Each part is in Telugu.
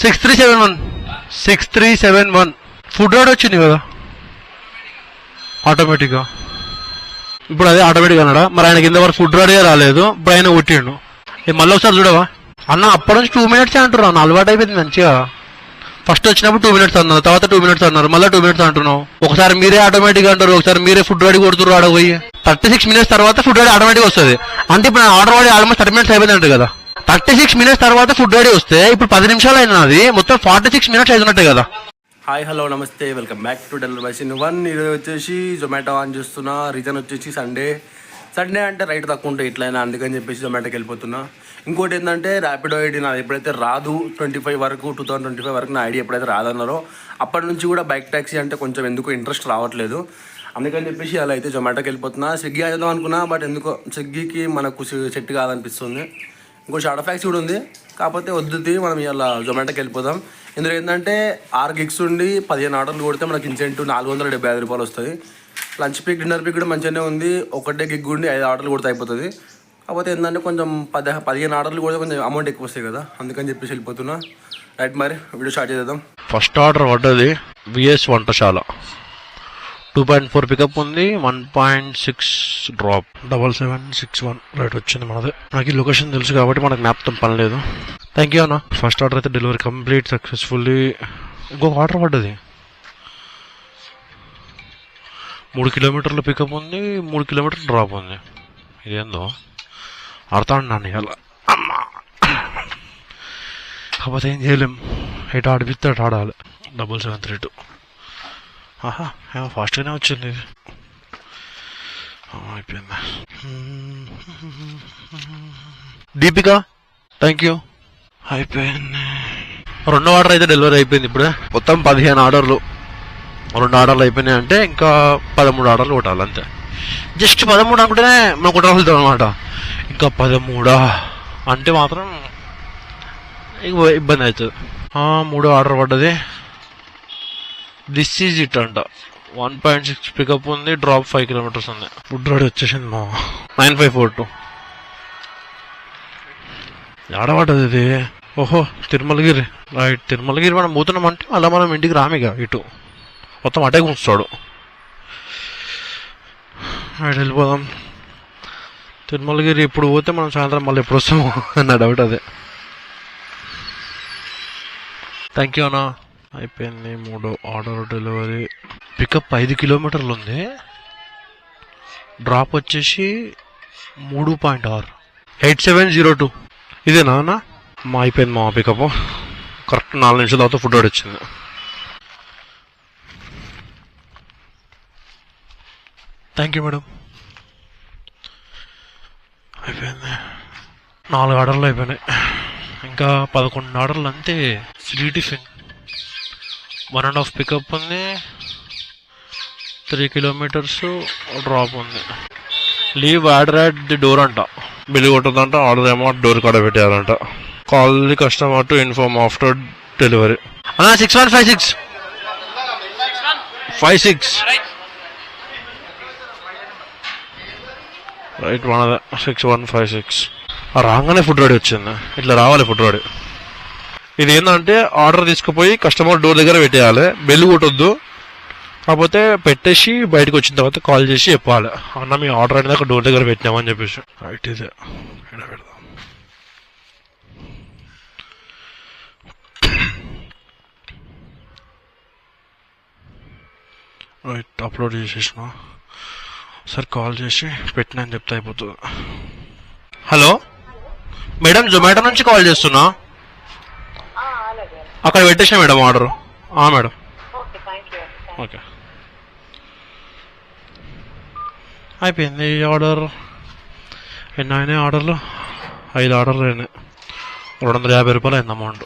Six three seven one. Six three seven one. Food order వచ్చింది కదా? ఆటోమేటిక్గా. ఇప్పుడు అదే ఆటోమేటిక్గా అన్నాడా? మరి ఆయనకి ఇంతవరకు ఫుడ్ ఆర్డర్ రాలేదు ఇప్పుడు ఆయన కొట్టిండు. మళ్ళీ ఒకసారి చూడవా? అన్న అప్పటి నుంచి టూ మినిట్స్ అంటున్నావు అన్న అలవాటు అయిపోయింది మంచిగా. ఫస్ట్ వచ్చినప్పుడు టూ మినిట్స్ అన్నారు తర్వాత టూ మినిట్స్ అన్నారు మళ్ళీ టూ మినిట్స్ అంటున్నావు. ఒకసారి మీరే ఆటోమేటిక్ అంటారు ఒకసారి మీరే ఫుడ్ రెడీ కొడుతున్నారు ఆడ పోయి. థర్టీ సిక్స్ మినిట్స్ తర్వాత ఫుడ్ రెడీ ఆటోమేటిక్ వస్తుంది. అంటే ఇప్పుడు ఆర్డర్ వాడి ఆల్మోస్ట్ థర్టీ మినిట్స్ అయిపోయింది కదా. థర్టీ సిక్స్ మినిట్స్ తర్వాత ఫుడ్ రెడీ వస్తే ఇప్పుడు పది నిమిషాలు అయినా అది మొత్తం ఫార్టీ సిక్స్ మినిట్స్ అయినట్టే కదా. హాయ్ హలో నమస్తే. Welcome back to del by sin one ఈరోజు వచ్చేసి జొమాటో ఆన్ చేస్తున్నా. రీజన్ వచ్చేసి సండే సండే అంటే రైట్ తక్కువ ఉంటే ఇట్లయినా అందుకని చెప్పేసి జొమాటోకి వెళ్ళిపోతున్నా. ఇంకోటి ఏంటంటే ర్యాపిడో ఐడి నాది ఎప్పుడైతే రాదు ట్వంటీ ఫైవ్ వరకు టూ థౌసండ్ ట్వంటీ ఫైవ్ వరకు నా ఐడి ఎప్పుడైతే రాదన్నారో అప్పటి నుంచి కూడా బైక్ ట్యాక్సీ అంటే కొంచెం ఎందుకు ఇంట్రెస్ట్ రావట్లేదు. అందుకని చెప్పేసి అలా అయితే జొమాటోకి వెళ్ళిపోతున్నా. స్విగ్గీ చేద్దాం అనుకున్నా బట్ ఎందుకో స్విగ్గీకి మనకు సెట్ కాదనిపిస్తుంది. ఇంకో షాడో ఫ్యాక్స్ కూడా ఉంది. కాకపోతే వద్దుది మనం ఇలా జొమాటోకి వెళ్ళిపోదాం. ఇందులో ఏంటంటే ఆరు గిగ్స్ ఉండి పదిహేను ఆర్డర్లు కొడితే మనకి ఇన్సెంటివ్ నాలుగు వందల డెబ్బై ఐదు రూపాయలు వస్తుంది. లంచ్ పిక్ డిన్నర్ పిక్ కూడా మంచిగానే ఉంది. ఒకటే గిగ్ ఉండి ఐదు ఆర్డర్లు కొడితే అయిపోతుంది. కాకపోతే ఏంటంటే కొంచెం పది పదిహేను ఆర్డర్లు కూడా కొంచెం అమౌంట్ ఎక్కువ వస్తాయి కదా. అందుకని చెప్పేసి వెళ్ళిపోతున్నా. రైట్ మరి వీడియో స్టార్ట్ చేద్దాం. ఫస్ట్ ఆర్డర్ పడ్డది VS Vantashala. Two point four pickup ఉంది one point six drop double seven six one right వచ్చింది మనది. నాకు ఈ లొకేషన్ తెలుసు కాబట్టి మనకు జ్ఞాపకం పని లేదు. థ్యాంక్ యూ అన్న. ఫస్ట్ ఆర్డర్ అయితే డెలివరీ కంప్లీట్ సక్సెస్ఫుల్లీ ఇంకొక ఆర్డర్ పడ్డది మూడు కిలోమీటర్ల పికప్ ఉంది మూడు కిలోమీటర్ల డ్రాప్ ఉంది. ఇదేందో అర్థం నన్ను ఇలా అమ్మా. కాకపోతే ఏం చేయలేం. ఎటు ఆడిపిస్తే అటు ఆడాలి. డబుల్ సెవెన్ త్రీ టూ ఆహా ఏమో ఫాస్ట్గానే వచ్చింది ఇది అయిపోయింది దీపిక థ్యాంక్ యూ అయిపోయింది రెండో ఆర్డర్ అయితే డెలివరీ అయిపోయింది ఇప్పుడు. మొత్తం పదిహేను ఆర్డర్లు రెండు ఆర్డర్లు అయిపోయినాయి అంటే ఇంకా పదమూడు ఆర్డర్లు కొట్టాలి అంతే. జస్ట్ పదమూడు అనుకుంటేనే మనం కొట్టగలుగుతాం అనమాట ఇంకా పదమూడా? అంటే మాత్రం ఇబ్బంది అవుతుంది. మూడో ఆర్డర్ పడ్డది. దిస్ ఈజ్ ఇట్ అంట. వన్ పాయింట్ సిక్స్ పికప్ ఉంది డ్రాప్ ఫైవ్ కిలోమీటర్స్ ఉంది. ఫుడ్ రెడీ వచ్చేసింది మా నైన్ ఫైవ్ ఫోర్ టూ పడ్డది ఇది? ఓహో తిరుమలగిరి. రైట్ తిరుమలగిరి మనం పోతున్నామంటే అలా మనం ఇంటికి రామిగా ఇటు. మొత్తం అటే కూర్చోడు అటు వెళ్ళిపోదాం. తిరుమలగిరి ఇప్పుడు పోతే మనం సాయంత్రం మళ్ళీ ఎప్పుడు వస్తాము నా డౌట్ అదే. థ్యాంక్ యూ అన్నా. అయిపోయింది మూడో ఆర్డర్ డెలివరీ. పికప్ ఐదు కిలోమీటర్లు ఉంది డ్రాప్ వచ్చేసి మూడు పాయింట్ ఆరు. Eight seven zero two. ఇదేనా అన్న? మా అయిపోయింది మా పికప్ కరెక్ట్ నాలుగు నిమిషాల తర్వాత ఫుడ్ ఆర్డర్ వచ్చింది. థ్యాంక్ యూ మేడం అయిపోయింది. నాలుగు ఆర్డర్లు అయిపోయినాయి. ఇంకా పదకొండు ఆర్డర్లు అంతే free tiffin one and half pickup ఉంది. త్రీ కిలోమీటర్స్ డ్రాప్ ఉంది. Leave order at the door అంట. బిల్ కొట్టదంట ఆర్డర్ ఏమో డోర్ కాడ పెట్టారంట call the customer to inform after delivery అన్నా six one five six five six right మనదే సిక్స్ వన్ ఫైవ్ సిక్స్ రాగానే ఫుడ్ రెడీ వచ్చింది. ఇట్లా రావాలి ఫుడ్ రెడీ ఇది ఏంటంటే ఆర్డర్ తీసుకుపోయి కస్టమర్ డోర్ దగ్గర పెట్టేయాలి. బెల్ కొట్టొద్దు. కాకపోతే పెట్టేసి బయటకు వచ్చిన తర్వాత కాల్ చేసి చెప్పాలి. అన్న మీ ఆర్డర్ అనేది డోర్ దగ్గర పెట్టినామని చెప్పేసి. రైట్ ఇదే. పెడదాం. రైట్ అప్లోడ్ చేసేసిన. సార్ కాల్ చేసి పెట్టినా అని చెప్తే అయిపోతుంది. హలో? మేడం జొమాటో నుంచి కాల్ చేస్తున్నా. అక్కడ పెట్టేసిన మేడం ఆర్డర్. మేడం. ఓకే అయిపోయింది ఈ ఆర్డర్. ఎన్ని అయినాయి ఆర్డర్లు? ఐదు ఆర్డర్లు అయినాయి. రెండు వందల యాభై రూపాయలు అయింది అమౌంట్.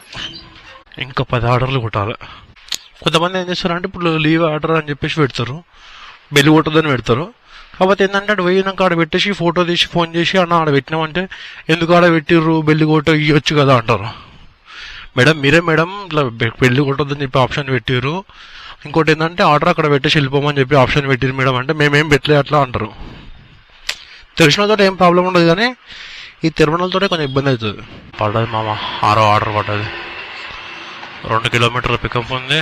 ఇంకా పది ఆర్డర్లు కొట్టాలి. కొంతమంది ఏం చేస్తారంటే ఇప్పుడు లీవ్ ఆర్డర్ అని చెప్పేసి పెడతారు. బెల్లి కొట్టదని పెడతారు. కాకపోతే ఏంటంటే అటు పోయినాక ఆడ పెట్టేసి ఫోటో తీసి ఫోన్ చేసి అన్న ఆడ పెట్టినామంటే ఎందుకు ఆడ పెట్టిర్రు? బెల్లి కొట్ట ఇవ్వచ్చు కదా అంటారు. మేడం మీరే మేడం ఇట్లా పెళ్ళి కొట్టొద్దని చెప్పి ఆప్షన్ పెట్టారు ఇంకోటి ఏంటంటే ఆర్డర్ అక్కడ పెట్టేసి వెళ్ళిపోమని చెప్పి ఆప్షన్ పెట్టారు మేడం. అంటే మేమేం పెట్టలే అట్లా అంటారు. తెలిసినతో ఏం ప్రాబ్లం ఉండదు కానీ ఈ తిరుమలతోనే కొంచెం ఇబ్బంది అవుతుంది. పడ్డది మామ ఆరో ఆర్డర్ పడ్డది. రెండు కిలోమీటర్ల పికప్ ఉంది.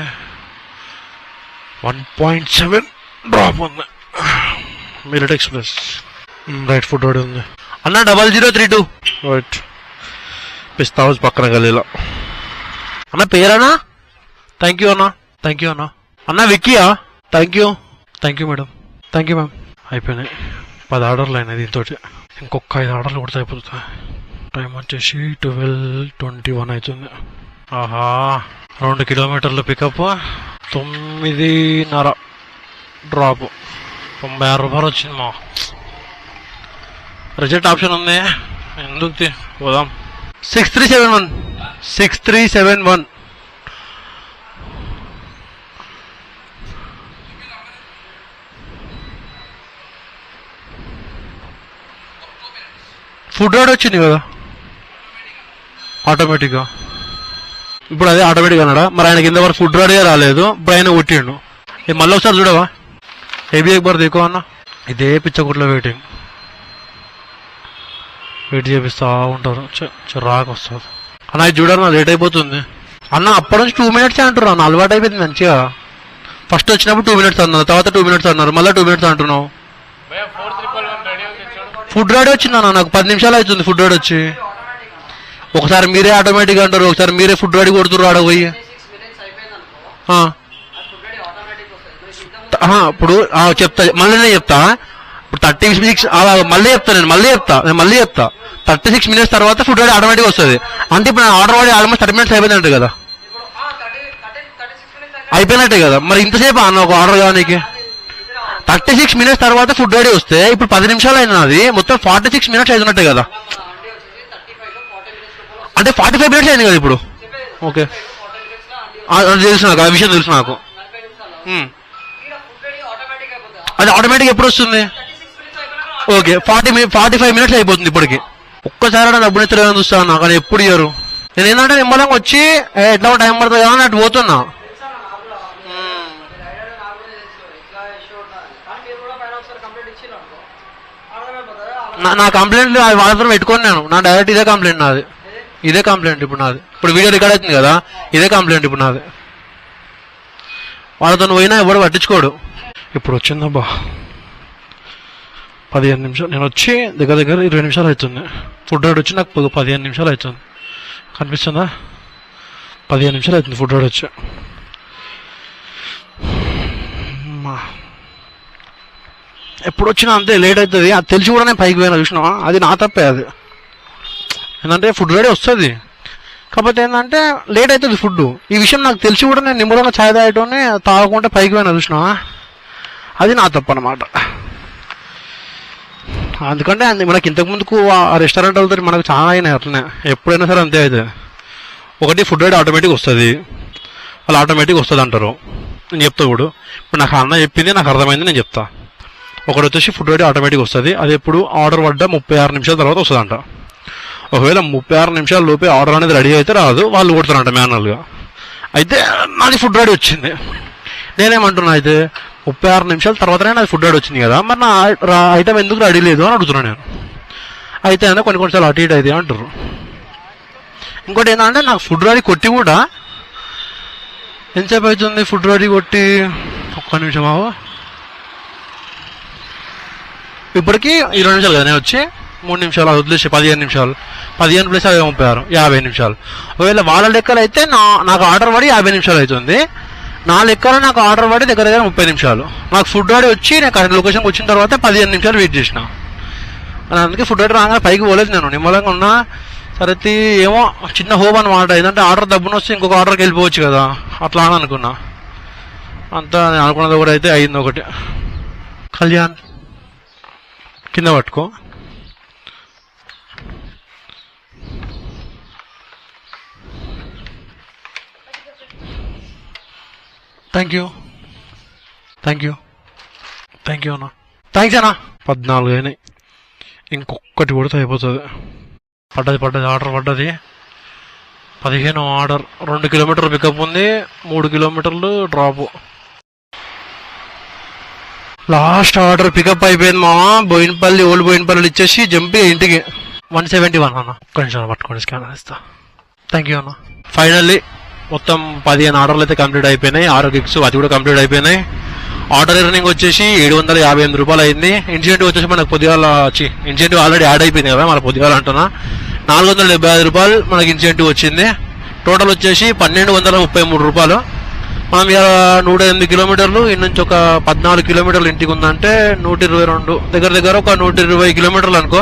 వన్ పాయింట్ సెవెన్ డ్రాప్ ఉంది. Millet express. Right food road ఉంది. అన్న double zero three two. Right. Pista House పక్కన గలీలో అన్న పేరనా థ్యాంక్ యూ అన్న. థ్యాంక్ యూ అన్న. అన్న విక్కీయా? Thank you thank you madam thank you ma'am అయిపోయినాయి. పది ఆర్డర్లు అయినాయి దీంతో ఇంకొక ఐదు ఆర్డర్లు కూడా అయిపోతాయి టైం వచ్చేసి ట్వెల్వ్ ట్వంటీ వన్ అవుతుంది ఆహా. రెండు కిలోమీటర్లు పికప్ తొమ్మిదిన్నర డ్రాప్ తొంభై ఆరు రూపాయలు వచ్చింది మా రిజెక్ట్ ఆప్షన్ ఉంది. ఎందుకు పోదాం. Six three seven one six three seven one. Food order వచ్చింది కదా? ఆటోమేటిక్గా. ఇప్పుడు అదే ఆటోమేటిక్ అన్నాడా? మరి ఆయనకి ఇంతవరకు ఫుడ్ రెడీగా రాలేదు. ఇప్పుడు ఆయన కొట్టిండు. మళ్ళీ ఒకసారి చూడవా? హెవీ ఎక్బర్ దికో అన్న? ఇదే పిచ్చగుట్లో వెయిటింగ్ వెయిట్ చేపిస్తూ ఉంటారు. చిరాకు వస్తుంది అన్న ఇది చూడరు లేట్ అయిపోతుంది. అన్న అప్పటి నుంచి టూ మినిట్స్ అంటారు అన్న అలవాటు అయిపోయింది మంచిగా. ఫస్ట్ వచ్చినప్పుడు టూ మినిట్స్ అన్నారు తర్వాత టూ మినిట్స్ అన్నారు మళ్ళీ టూ మినిట్స్ అంటున్నావు. ఫుడ్ రెడీ వచ్చింది అన్న నాకు పది నిమిషాలు అవుతుంది ఫుడ్ రెడీ వచ్చి. ఒకసారి మీరే ఆటోమేటిక్ అంటారు ఒకసారి మీరే ఫుడ్ రెడీ కొడుతున్నారు ఆడ పోయి. ఇప్పుడు చెప్తా మళ్ళీ నేను చెప్తా. ఇప్పుడు థర్టీ సిక్స్ మళ్ళీ చెప్తా నేను మళ్ళీ చెప్తా నేను మళ్ళీ చెప్తా. థర్టీ సిక్స్ మినిట్స్ తర్వాత ఫుడ్ రెడీ ఆటోమేటిక్ వస్తుంది. అంటే ఇప్పుడు ఆర్డర్ వాడి ఆల్మోస్ట్ థర్టీ మినిట్స్ అయిపోయినట్టు కదా. అయిపోయినట్టే కదా. మరి ఇంతసేపు అన్న ఒక ఆర్డర్ కానీకి థర్టీ సిక్స్ మినిట్స్ తర్వాత ఫుడ్ రెడీ వస్తే ఇప్పుడు పది నిమిషాలు అయినా అది మొత్తం ఫార్టీ సిక్స్ మినిట్స్ అయినట్టే కదా. అంటే ఫార్టీ ఫైవ్ మినిట్స్ అయింది కదా ఇప్పుడు? ఓకే. తెలుసు నాకు ఆ విషయం తెలుసు నాకు. అది ఆటోమేటిక్ ఎప్పుడు వస్తుంది? Okay forty forty five minutes అయిపోతుంది ఇప్పటికి. ఒక్కసారి నా డబ్బులు ఎత్తలేదని చూస్తాను నాకు కానీ ఎప్పుడు ఇయ్యరు. నేను ఏంటంటే నిమ్మలంగా వచ్చి ఏ, ఎట్లా టైం పడుతుంది కదా అని అటు పోతున్నా. నా- నా కంప్లైంట్ వాళ్ళతో పెట్టుకొని నేను. నా డైరెక్ట్ ఇదే కంప్లైంట్ నాది. ఇదే కంప్లైంట్ ఇప్పుడు నాది. ఇప్పుడు వీడియో రికార్డ్ అవుతుంది కదా ఇదే కంప్లైంట్ ఇప్పుడు నాది. వాళ్ళతో పోయినా ఎవడు పట్టించుకోడు. ఇప్పుడు వచ్చిందబ్బా. పదిహేను నిమిషాలు. నేను వచ్చి దగ్గర దగ్గర ఇరవై నిమిషాలు అవుతుంది. ఫుడ్ రైడ్ వచ్చి నాకు పదిహేను నిమిషాలు అవుతుంది. కనిపిస్తుందా? పదిహేను నిమిషాలు అవుతుంది ఫుడ్ రైడ్ వచ్చి. అమ్మా. ఎప్పుడు వచ్చినా అంతే లేట్ అవుతుంది. అది తెలిసి కూడా నేను పైకి పోయినా చూసినా అది నా తప్పే అది. ఏంటంటే ఫుడ్ రెడీ వస్తుంది. కాకపోతే ఏంటంటే లేట్ అవుతుంది ఫుడ్ ఈ విషయం నాకు తెలిసి కూడా నేను నిమ్మలో ఛాయ్ తాగటోనే తాగకుండా పైకి పోయినా చూసినా అది నా తప్పు అనమాట అందుకంటే మనకి ఇంతకు ముందుకు ఆ రెస్టారెంట్ వాళ్ళతో మనకు చాలా అయినాయి అట్లనే. ఎప్పుడైనా సరే అంతే అవుతుంది ఒకటి ఫుడ్ రైడ్ ఆటోమేటిక్ వస్తుంది. వాళ్ళు ఆటోమేటిక్ వస్తుంది అంటారు. నేను చెప్తా ఇప్పుడు ఇప్పుడు నాకు అన్న చెప్పింది నాకు అర్థమైంది నేను చెప్తా. ఒకటి వచ్చేసి ఫుడ్ రైడ్ ఆటోమేటిక్ వస్తుంది. అది ఎప్పుడు ఆర్డర్ పడ్డ ముప్పై ఆరు నిమిషాల తర్వాత వస్తుందంట. ఒకవేళ ముప్పై ఆరు నిమిషాల లోపే ఆర్డర్ అనేది రెడీ అయితే రాదు వాళ్ళు కొడతారంట మేనల్గా అయితే నాది ఫుడ్ రెడీ వచ్చింది. నేనేమంటున్నా అయితే ముప్పై ఆరు నిమిషాల తర్వాతనే నాకు ఫుడ్ రెడీ వచ్చింది కదా. మరి నా ఐటమ్ ఎందుకు రెడీ లేదు అని అడుగుతున్నాను నేను. అయితే అయినా కొన్ని కొన్నిసార్లు అటు ఇటు అయితే అంటారు ఇంకోటి ఏంటంటే నాకు ఫుడ్ రెడీ కొట్టి కూడా ఎంతసేపు అవుతుంది ఫుడ్ రెడీ కొట్టి? ఒక్క నిమిషం ఆవు ఇప్పటికి ఇరవై నిమిషాలు కదా నేను వచ్చి మూడు నిమిషాలు అది వదిలేసి పదిహేను నిమిషాలు. పదిహేను ప్లస్ అవి ముప్పై ఆరు యాభై నిమిషాలు. ఒకవేళ వాళ్ళ లెక్కలు అయితే నా నాకు ఆర్డర్ పడి యాభై నిమిషాలు అవుతుంది. నా లెక్కలో నాకు ఆర్డర్ పడి దగ్గర దగ్గర ముప్పై నిమిషాలు. నాకు ఫుడ్ ఆడి వచ్చి నేను కరెక్ట్ లొకేషన్కి వచ్చిన తర్వాత పదిహేను నిమిషాలు వెయిట్ చేసిన. అందుకే ఫుడ్ ఆర్డర్ రాగానే పైకి పోలేదు నేను. నిమ్మలంగా ఉన్నా. సరే ఏమో చిన్న హోప్ అనమాట ఏంటంటే ఆర్డర్ దబ్బున వస్తే ఇంకొక ఆర్డర్కి వెళ్ళిపోవచ్చు కదా. అట్లా అని అనుకున్నా. అంతా నేను అనుకున్నది ఒకటి అయితే అయింది ఒకటి. కళ్యాణ్ కింద పట్టుకో. Thank you thank you thank you అన్న. థ్యాంక్స్ అన్న. పద్నాలుగు అయినాయి. ఇంకొకటి కొడితే అయిపోతుంది. పడ్డది పడ్డది ఆర్డర్ పడ్డది. పదిహేను ఆర్డర్. రెండు కిలోమీటర్లు పికప్ ఉంది. మూడు కిలోమీటర్లు డ్రాప్ లాస్ట్ ఆర్డర్ పికప్ అయిపోయింది మా బోయినపల్లి ఓల్డ్ బోయినపల్లి ఇచ్చేసి జంపి ఇంటికి. వన్ సెవెంటీ వన్ అన్న. కొంచెం పట్టుకొని పట్టుకోండి స్కానర్ ఇస్తా. థ్యాంక్ యూ అన్న. ఫైనల్లీ మొత్తం పదిహేను ఆర్డర్లు అయితే కంప్లీట్ అయిపోయినాయి. ఆరు గిగ్స్ అది కూడా కంప్లీట్ అయిపోయినాయి. ఆర్డర్ ఎర్నింగ్ వచ్చేసి ఏడు వందల యాభై ఎనిమిది రూపాయలు అయింది. ఇన్సెంటివ్ వచ్చేసి మనకు పొద్దుగాల వచ్చి ఇన్సెంటివ్ ఆల్రెడీ యాడ్ అయిపోయింది కదా మన పొద్దుగాల అంటున్నా. నాలుగు వందల డెబ్బై ఐదు రూపాయలు మనకి ఇన్సెంటివ్ వచ్చింది. టోటల్ వచ్చేసి పన్నెండు వందల ముప్పై మూడు రూపాయలు. మనం నూట ఎనిమిది కిలోమీటర్లు ఇన్ని నుంచి ఒక పద్నాలుగు కిలోమీటర్లు ఇంటికి ఉందంటే నూట ఇరవై రెండు. దగ్గర దగ్గర ఒక నూట ఇరవై కిలోమీటర్లు అనుకో.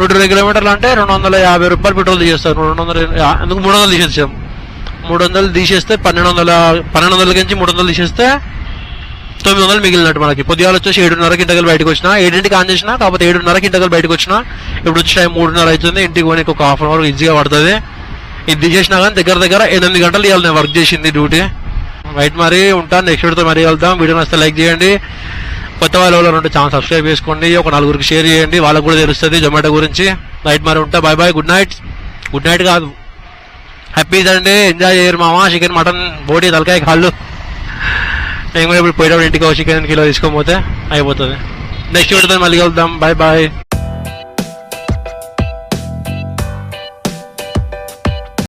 నూట ఇరవై కిలోమీటర్లు అంటే రెండు వందల యాభై రూపాయలు పెట్రోల్ తీసేస్తారు. రెండు వందల ఎందుకు మూడు వందలు తీసేసాం? మూడు వందలు తీసేస్తే పన్నెండు వందల పన్నెండు వందల నుంచి మూడు వందలు తీసేస్తే తొమ్మిది వందలు మిగిలినట్టు మనకి. పొద్దుగాల వచ్చేసి ఏడున్నరకి ఇంటగలు బయటకు వచ్చిన ఏడింటికి ఆన్ చేసిన కాకపోతే ఏడున్నరకి ఇంటగలు బయటకు వచ్చిన ఇప్పుడు వచ్చి టైం మూడున్నర అవుతుంది ఇంటికి పోనీ ఒక హాఫ్ అన్ అవర్ ఈజీగా పడుతుంది. ఇది తీసేసినా కానీ దగ్గర దగ్గర ఎనిమిది గంటలు ఇవాళ నేను వర్క్ చేసింది డ్యూటీ. రైట్ మరి ఉంటాను నెక్స్ట్ వీడియోతో మరీ వెళ్తాం వీడియో నచ్చితే లైక్ చేయండి. కొత్త వాళ్ళు ఎవరు ఉంటే ఛానల్ సబ్స్క్రైబ్ చేసుకోండి. ఒక నలుగురికి షేర్ చేయండి. వాళ్ళకు కూడా తెలుస్తుంది జొమాటో గురించి. రైట్ మరి ఉంటా bye bye good night. Good night కాదు. హ్యాపీ సండే ఎంజాయ్ చేయరు మామ చికెన్ మటన్ బోటి తలకాయ కాళ్ళు నేను కూడా ఇప్పుడు పోయేటప్పుడు ఇంటికి చికెన్ కిలో తీసుకోకపోతే అయిపోతుంది నెక్స్ట్ పెడతాను మళ్ళీ కలుద్దాం బాయ్ బాయ్